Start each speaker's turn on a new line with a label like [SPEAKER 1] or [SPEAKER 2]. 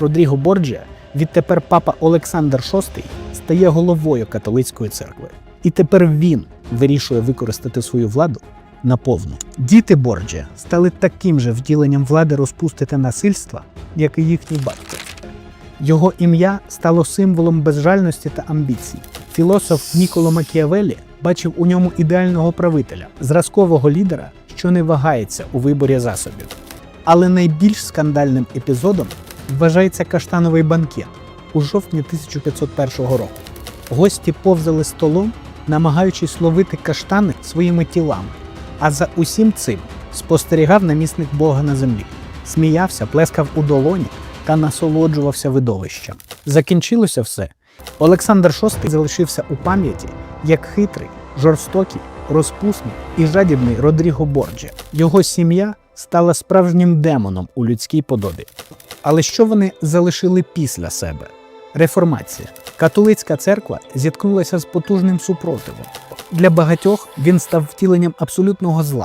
[SPEAKER 1] Родріго Борджіа, відтепер папа Олександр VI стає головою католицької церкви. І тепер він вирішує використати свою владу наповну. Діти Борджіа стали таким же втіленням влади розпусти та насильства, як і їхній батько. Його ім'я стало символом безжальності та амбіцій. Філософ Ніколо Макіавеллі бачив у ньому ідеального правителя, зразкового лідера, що не вагається у виборі засобів. Але найбільш скандальним епізодом вважається каштановий банкет у жовтні 1501 року. Гості повзали столом, намагаючись ловити каштани своїми тілами. А за усім цим спостерігав намісник Бога на землі, сміявся, плескав у долоні та насолоджувався видовищем. Закінчилося все. Олександр VI залишився у пам'яті як хитрий, жорстокий, розпусний і жадібний Родріго Борджа. Його сім'я стала справжнім демоном у людській подобі. Але що вони залишили після себе? Реформація. Католицька церква зіткнулася з потужним супротивом. Для багатьох він став втіленням абсолютного зла.